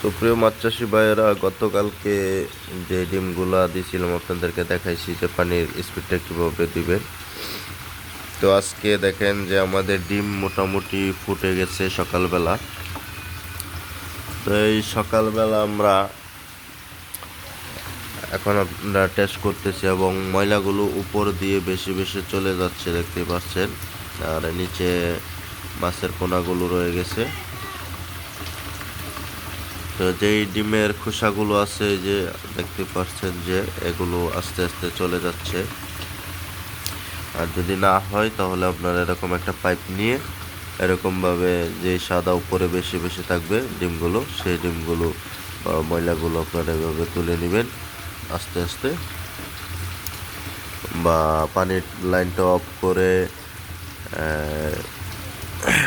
তো প্রিয় মাছ চাষি ভাইয়েরা, গতকালকে যে ডিমগুলা দিয়েছিলাম আপনাদেরকে দেখাইছি যে পানির স্পিডটা কীভাবে দিবেন। তো আজকে দেখেন যে আমাদের ডিম মোটামুটি ফুটে গেছে সকালবেলা। তো এই সকালবেলা আমরা এখন আমরা টেস্ট করতেছি এবং ময়লাগুলো উপর দিয়ে বেশি বেশি চলে যাচ্ছে, দেখতে পাচ্ছেন। আর নিচে মাছের কোনাগুলো রয়ে গেছে। তো যেই ডিমের খোসাগুলো আছে যে দেখতে পাচ্ছেন যে এগুলো আস্তে আস্তে চলে যাচ্ছে। আর যদি না হয় তাহলে আপনার এরকম একটা পাইপ নিয়ে এরকমভাবে যে সাদা উপরে বেশি বেশি থাকবে ডিমগুলো, সেই ডিমগুলো বা ময়লাগুলো আপনারা এভাবে তুলে নেবেন আস্তে আস্তে। বা পানির লাইনটা অফ করে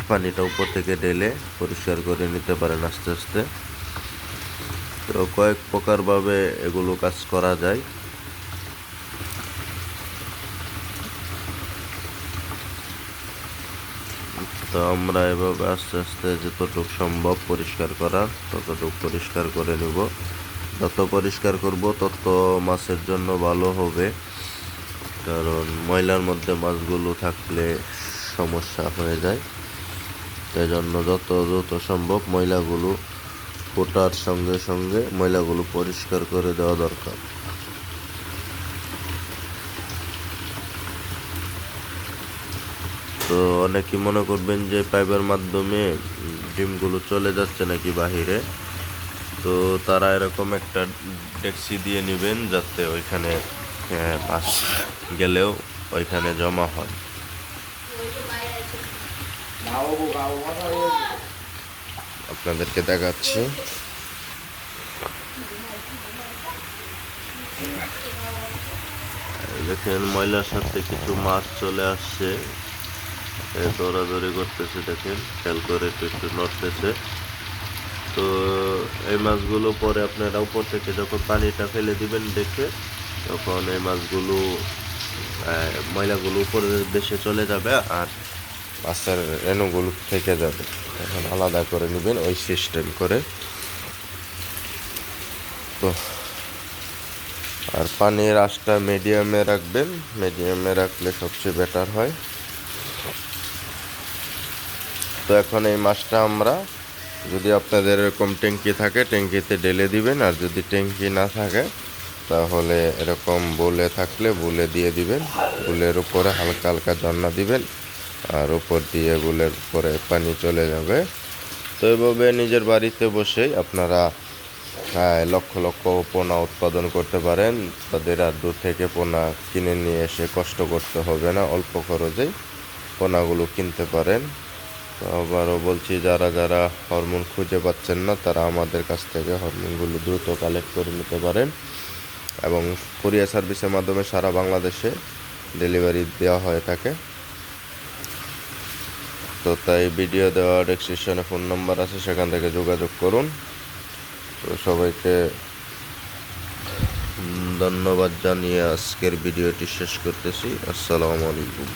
পানিটা উপর থেকে ঢেলে পরিষ্কার করে নিতে পারেন আস্তে আস্তে। তো কয়েক প্রকারভাবে এগুলো কাজ করা যায়। তো আমরা এভাবে আস্তে আস্তে যতটুকু সম্ভব পরিষ্কার করার ততটুকু পরিষ্কার করে নেব। যত পরিষ্কার করব, তত মাছের জন্য ভালো হবে। কারণ ময়লার মধ্যে মাছগুলো থাকলে সমস্যা হয়ে যায়। তাই জন্য যত দ্রুত সম্ভব ময়লাগুলো ফোটার সঙ্গে সঙ্গে ময়লাগুলো পরিষ্কার করে দেওয়া দরকার। তো অনেকে মনে করবেন যে পাইপের মাধ্যমে ডিমগুলো চলে যাচ্ছে নাকি বাহিরে। তো তারা এরকম একটা ট্যাক্সি দিয়ে নেবেন যাতে ওইখানে মাছ গেলেও ওইখানে জমা হয়। আপনাদেরকে দেখাচ্ছি। দেখেন, ময়লার সাথে কিছু মাছ চলে আসছে। দৌড়াদৌড়ি করতেছে, দেখেন, খেয়াল করে একটু একটু নড়তেছে। তো এই মাছগুলো পরে আপনারা উপর থেকে যখন পানিটা ফেলে দিবেন দেখে, তখন এই মাছগুলো ময়লাগুলো উপরে দেশে চলে যাবে আর মাছের রেণুগুলো থেকে যাবে। তখন আলাদা করে নেবেন, ওই সিস্টেম করে। তো, আর পানির আঁচটা মিডিয়ামে রাখবেন মিডিয়ামে রাখলে সবচেয়ে বেটার হয়। তো এখন এই মাছটা আমরা, যদি আপনাদের এরকম ট্যাঙ্কি থাকে, ট্যাঙ্কিতে ঢেলে দিবেন, আর যদি ট্যাঙ্কি না থাকে, তাহলে এরকম বলে থাকলে বলে দিয়ে দিবেন। বুলের উপরে হালকা হালকা ঝর্ণা দিবেন। আর উপর দিয়ে বুলের উপরে পানি চলে যাবে। তো এভাবে নিজের বাড়িতে বসেই আপনারা লক্ষ লক্ষ পোনা উৎপাদন করতে পারেন। তাদের আর দূর থেকে পোনা কিনে নিয়ে এসে কষ্ট করতে হবে না, অল্প খরচেই পোনাগুলো কিনতে পারেন। আবারও বলছি, যারা যারা হরমোন খুঁজে পাচ্ছেন না, তারা আমাদের কাছ থেকে হরমোনগুলো দ্রুত কালেক্ট করে নিতে পারেন এবং কুরিয়ার সার্ভিসের মাধ্যমে সারা বাংলাদেশে ডেলিভারি দেওয়া হয়ে থাকে। তো তাই ভিডিও দেওয়া ডেসক্রিপশনে ফোন নাম্বার আছে, সেখান থেকে যোগাযোগ করুন। তো সবাইকে ধন্যবাদ জানিয়ে আজকের ভিডিওটি শেষ করতেছি। আসসালামু আলাইকুম।